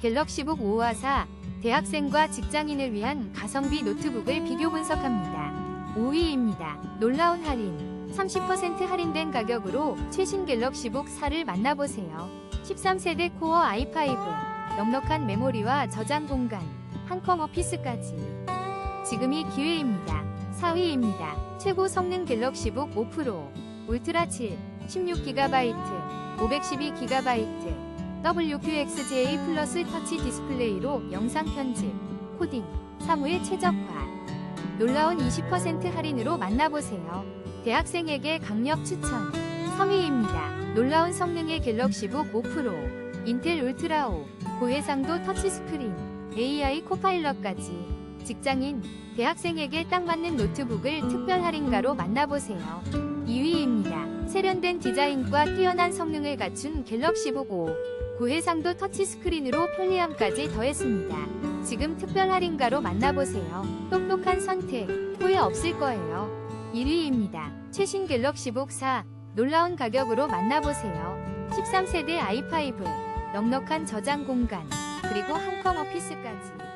갤럭시북 5와 4 대학생과 직장인을 위한 가성비 노트북을 비교 분석합니다. 5위입니다. 놀라운 할인 30% 할인된 가격으로 최신 갤럭시북 4를 만나보세요. 13세대 코어 i5 넉넉한 메모리와 저장 공간 한컴 오피스까지 지금이 기회입니다. 4위입니다. 최고 성능 갤럭시북 5 프로 울트라 7 16GB 512GB WQXGA 플러스 터치 디스플레이로 영상 편집, 코딩, 사무에 최적화. 놀라운 20% 할인으로 만나보세요. 대학생에게 강력 추천. 3위입니다. 놀라운 성능의 갤럭시북 5 프로, 인텔 울트라 5, 고해상도 터치스크린, AI 코파일럿까지. 직장인, 대학생에게 딱 맞는 노트북을 특별 할인가로 만나보세요. 2위입니다. 세련된 디자인과 뛰어난 성능을 갖춘 갤럭시북 5. 고해상도 터치스크린으로 편리함까지 더했습니다. 지금 특별 할인가로 만나보세요. 똑똑한 선택, 후회 없을 거예요. 1위입니다. 최신 갤럭시북 4. 놀라운 가격으로 만나보세요. 13세대 i5. 넉넉한 저장 공간, 그리고 한컴 오피스까지.